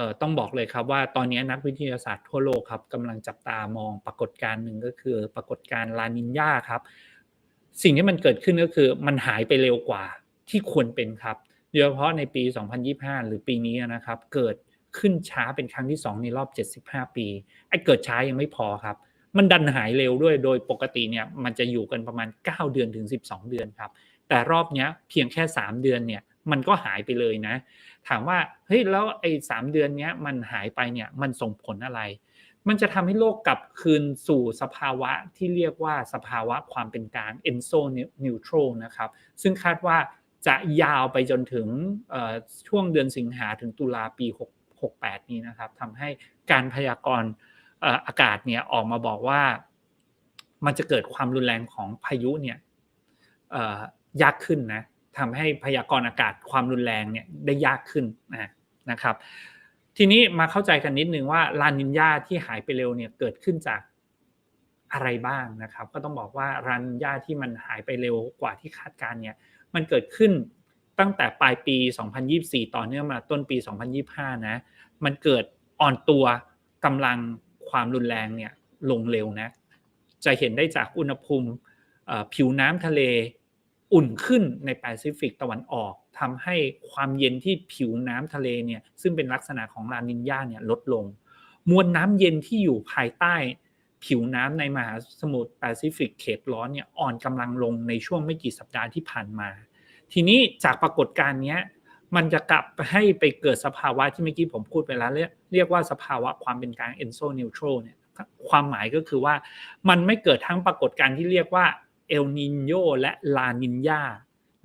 เอ่อต้องบอกเลยครับว่าตอนนี้นักวิทยาศาสตร์ทั่วโลกครับกำลังจับตามองปรากฏการณ์หนึ่งก็คือ ปรากฏการณ์ลานินยาครับ สิ่งที่มันเกิดขึ้นก็คือมันหายไปเร็วกว่าที่ควรเป็นครับโดยเฉพาะในปี 2025 หรือปีนี้นะครับ เกิดขึ้นช้าเป็นครั้งที่ 2 ในรอบ 75 ปีไอ้เกิดช้ายังไม่พอครับ มันดันหายเร็วด้วยโดยปกติเนี่ยมันจะอยู่กันประมาณ 9 เดือนถึง 12 เดือนครับ แต่รอบนี้เพียงแค่ 3 เดือนเนี่ย มันก็หายไปเลยนะ ถามว่าเฮ้ยแล้วไอ้สามเดือนเนี้ยมันหายไปเนี่ยมันส่งผลอะไร มันจะทำให้โลกกลับคืนสู่สภาวะที่เรียกว่าสภาวะความเป็นกลาง enso neutral นะครับ ซึ่งคาดว่าจะยาวไปจนถึงช่วงเดือนสิงหาถึงตุลาปี 68 นี้นะครับทำให้การพยากรณ์อากาศเนี่ยออกมาบอกว่า มันจะเกิดความรุนแรงของพายุเนี่ยยากขึ้นนะ ทำให้พยากรณ์อากาศความรุนแรงเนี่ยได้ยากขึ้นนะครับ ทีนี้มาเข้าใจกันนิดนึงว่าลานินยาที่หายไปเร็วเนี่ยเกิดขึ้นจากอะไรบ้างนะครับ ก็ต้องบอกว่าลานินยาที่มันหายไปเร็วกว่าที่คาดการเนี่ยมันเกิดขึ้นตั้งแต่ปลายปี 2024 ต่อเนื่องมาต้นปี 2025 นะ มันเกิดอ่อนตัวกำลังความรุนแรงเนี่ยลงเร็วนะ จะเห็นได้จากอุณหภูมิผิวน้ำทะเล อุ่นขึ้นในแปซิฟิกตะวันออกทำให้ความเย็นที่ผิวน้ำทะเลเนี่ยซึ่งเป็นลักษณะของลานินยาเนี่ยลดลง มวลน้ำเย็นที่อยู่ภายใต้ ผิวน้ำในมหาสมุทรแปซิฟิกเขตร้อนเนี่ยอ่อนกำลังลงในช่วงไม่กี่สัปดาห์ที่ผ่านมา ทีนี้จากปรากฏการณ์นี้มันจะกลับให้ไปเกิดสภาวะที่เมื่อกี้ผมพูดไปแล้วเรียกว่าสภาวะความเป็นกลาง enso neutral เนี่ยความหมายก็คือว่ามันไม่เกิดทั้งปรากฏการณ์ที่เรียกว่า เอลนินโยและลานินยา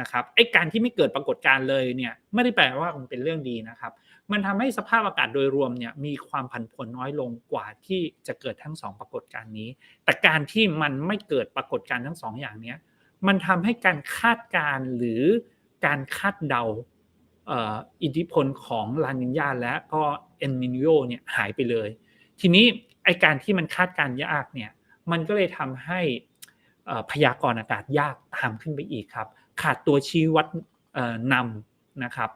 นะครับไอการที่ไม่เกิดปรากฏการณ์เลยเนี่ยไม่ได้แปลว่ามันเป็นเรื่องดีนะครับ มันทำให้สภาพอากาศโดยรวมเนี่ยมีความผันผวนน้อยลงกว่าที่จะเกิดทั้งสองปรากฏการณ์นี้ แต่การที่มันไม่เกิดปรากฏการณ์ทั้งสองอย่างเนี้ยมันทำให้การคาดการหรือการคาดเดาอิทธิพลของลานินยาและก็เอลนินโยเนี่ยหายไปเลย ทีนี้ไอการที่มันคาดการยากเนี่ยมันก็เลยทำให้ พยากรณ์อากาศยากตามขึ้นไปอีกครับ ขาดตัวชี้วัดนำนะครับ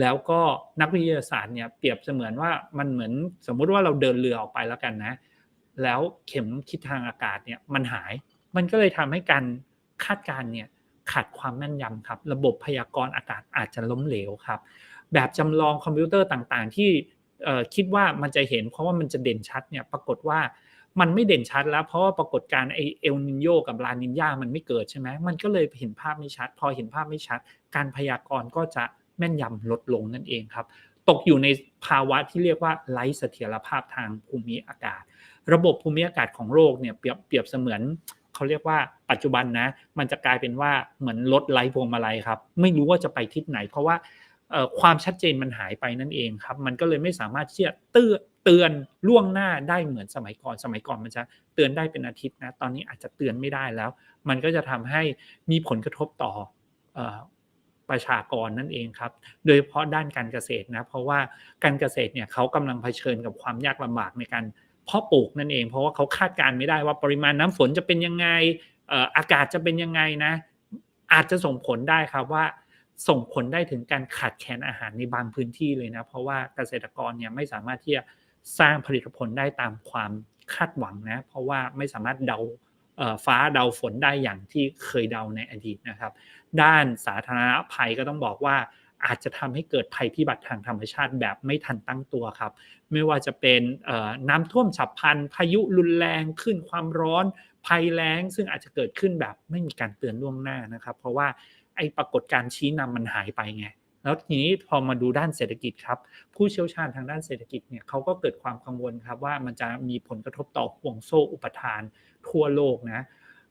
แล้วก็นักวิทยาศาสตร์เนี่ยเปรียบเสมือนว่ามันเหมือนสมมุติว่าเราเดินเรือออกไปแล้วกันนะ แล้วเข็มคิดทางอากาศเนี่ยมันหาย มันก็เลยทำให้การคาดการณ์เนี่ยขาดความแม่นยำครับ ระบบพยากรณ์อากาศอาจจะล้มเหลวครับ แบบจำลองคอมพิวเตอร์ต่างๆ ที่คิดว่ามันจะเห็นเพราะว่ามันจะเด่นชัดเนี่ยปรากฏว่า มันไม่เด่นชัดแล้ว เพราะว่าปรากฏการณ์ไอเอลนินโยกับลานินยามันไม่เกิดใช่ไหมมันก็เลยเห็นภาพไม่ชัด พอเห็นภาพไม่ชัด การพยากรณ์ก็จะแม่นยำลดลงนั่นเองครับ ตกอยู่ในภาวะที่เรียกว่าไร้เสถียรภาพทางภูมิอากาศ ระบบภูมิอากาศของโลกเนี่ยเปรียบเปรียบเสมือนเขาเรียกว่าปัจจุบันนะ มันจะกลายเป็นว่าเหมือนรถไร้พวงมาลัยครับ ไม่รู้ว่าจะไปทิศไหน เพราะว่าความชัดเจนมันหายไปนั่นเองครับ มันก็เลยไม่สามารถที่จะเตื้อ เตือนล่วงหน้าได้เหมือนสมัยก่อน สมัยก่อนมันจะเตือนได้เป็นอาทิตย์นะ ตอนนี้อาจจะเตือนไม่ได้แล้ว มันก็จะทำให้มีผลกระทบต่อประชากรนั่นเองครับ โดยเฉพาะด้านการเกษตรนะ เพราะว่าการเกษตรเนี่ยเขากำลังเผชิญกับความยากลำบากในการเพาะปลูกนั่นเอง เพราะว่าเขาคาดการไม่ได้ว่าปริมาณน้ำฝนจะเป็นยังไงอากาศจะเป็นยังไงนะ อาจจะส่งผลได้ครับว่าส่งผลได้ถึงการขาดแคลนอาหารในบางพื้นที่เลยนะ เพราะว่าเกษตรกรเนี่ยไม่สามารถที่จะ สร้างผลิตผลได้ตามความคาดหวังนะ เพราะว่าไม่สามารถเดาฟ้าเดาฝนได้อย่างที่เคยเดาในอดีตนะครับ ด้านสาธารณภัยก็ต้องบอกว่าอาจจะทำให้เกิดภัยพิบัติทางธรรมชาติแบบไม่ทันตั้งตัวครับ ไม่ว่าจะเป็นน้ำท่วมฉับพลัน พายุรุนแรงขึ้นความร้อน ภัยแล้ง ซึ่งอาจจะเกิดขึ้นแบบไม่มีการเตือนล่วงหน้านะครับ เพราะว่าไอ้ปรากฏการชี้นำมันหายไปไง แล้วทีนี้พอมาดูด้านเศรษฐกิจครับผู้เชี่ยวชาญทางด้านเศรษฐกิจเนี่ยเขาก็เกิดความกังวลครับว่ามันจะมีผลกระทบต่อห่วงโซ่อุปทานทั่วโลกนะ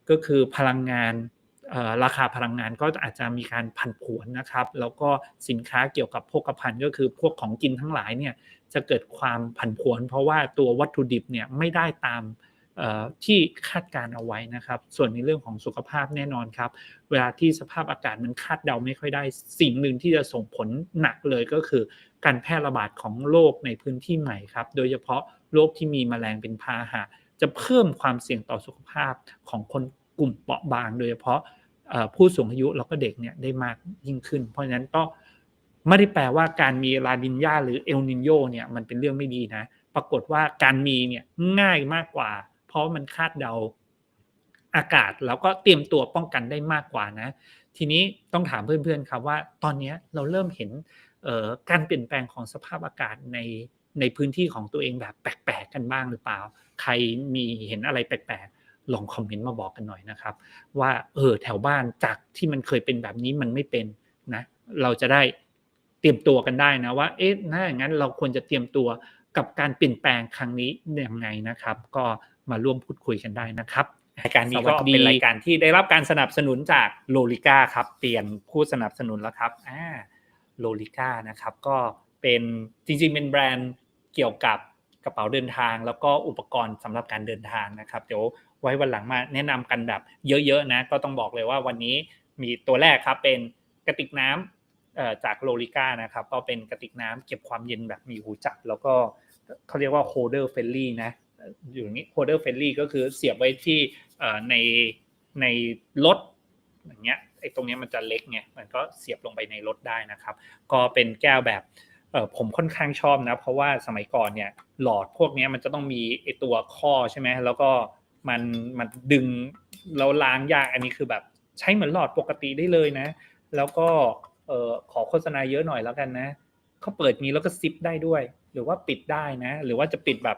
ก็คือพลังงานราคาพลังงานก็อาจจะมีการผันผวนนะครับ แล้วก็สินค้าเกี่ยวกับโภคภัณฑ์ก็คือพวกของกินทั้งหลายเนี่ยจะเกิดความผันผวน เพราะว่าตัววัตถุดิบเนี่ยไม่ได้ตาม ที่คาดการเอาไว้นะครับ ส่วนในเรื่องของสุขภาพแน่นอนครับ เวลาที่สภาพอากาศมันคาดเดาไม่ค่อยได้ สิ่งหนึ่งที่จะส่งผลหนักเลยก็คือ การแพร่ระบาดของโรคในพื้นที่ใหม่ครับ โดยเฉพาะโรคที่มีแมลงเป็นพาหะ จะเพิ่มความเสี่ยงต่อสุขภาพของคนกลุ่มเปราะบาง โดยเฉพาะผู้สูงอายุแล้วก็เด็กเนี่ยได้มากยิ่งขึ้น เพราะฉะนั้นก็ไม่ได้แปลว่าการมีลานินยาหรือเอลนินโยเนี่ยมันเป็นเรื่องไม่ดีนะ ปรากฏว่าการมีเนี่ยง่ายมากกว่า ราะมันคาดเดาอากาศแล้วก็เตรียมตัวป้องกันได้มากกว่านะ ทีนี้ต้องถามเพื่อนๆครับว่าตอนนี้เราเริ่มเห็นการเปลี่ยนแปลงของสภาพอากาศในในพื้นที่ของตัวเองแบบแปลกๆกันบ้างหรือเปล่า ใครมีเห็นอะไรแปลกๆลองคอมเมนต์มาบอกกันหน่อยนะครับ ว่าเออแถวบ้านจากที่มันเคยเป็นแบบนี้มันไม่เป็นนะ เราจะได้เตรียมตัวกันได้นะว่าเอ๊ะถ้าอย่างนั้นเราควรจะเตรียมตัวกับการเปลี่ยนแปลงครั้งนี้ยังไงนะครับ ก็ มาร่วมพูดคุยกันได้นะครับรายการนี้ก็เป็นรายการที่ได้รับการสนับสนุนจากโลลิก้าครับเปลี่ยนผู้สนับสนุนแล้วครับอ่าโลลิก้านะครับก็เป็นจริงๆเป็นแบรนด์เกี่ยวกับกระเป๋าเดินทาง แล้วก็อุปกรณ์สำหรับการเดินทางนะครับเดี๋ยวไว้วันหลังมาแนะนำกันแบบเยอะๆนะก็ต้องบอกเลยว่าวันนี้มีตัวแรกครับเป็นกระติกน้ำจากโลลิก้านะครับก็เป็นกระติกน้ำเก็บความเย็นแบบมีหูจับ แล้วก็เขาเรียกว่าโฮเดอร์เฟลลี่นะ อยู่นี้โฮเดอร์เฟลลี่ก็คือเสียบไว้ที่ในในรถอย่างเงี้ยไอ้ตรงนี้มันจะเล็กไงมันก็เสียบลงไปในรถได้นะครับ ก็เป็นแก้วแบบผมค่อนข้างชอบนะ เพราะว่าสมัยก่อนเนี่ยหลอดพวกนี้มันจะต้องมีไอตัวข้อใช่ไหมแล้วก็มันมันดึงแล้วล้างยากอันนี้คือแบบใช้เหมือนหลอดปกติได้เลยนะ แล้วก็ขอโฆษณาเยอะหน่อยแล้วกันนะเขาเปิดนี้แล้วก็ซิปได้ด้วย หรือว่าปิดได้นะ หรือว่าจะปิดแบบ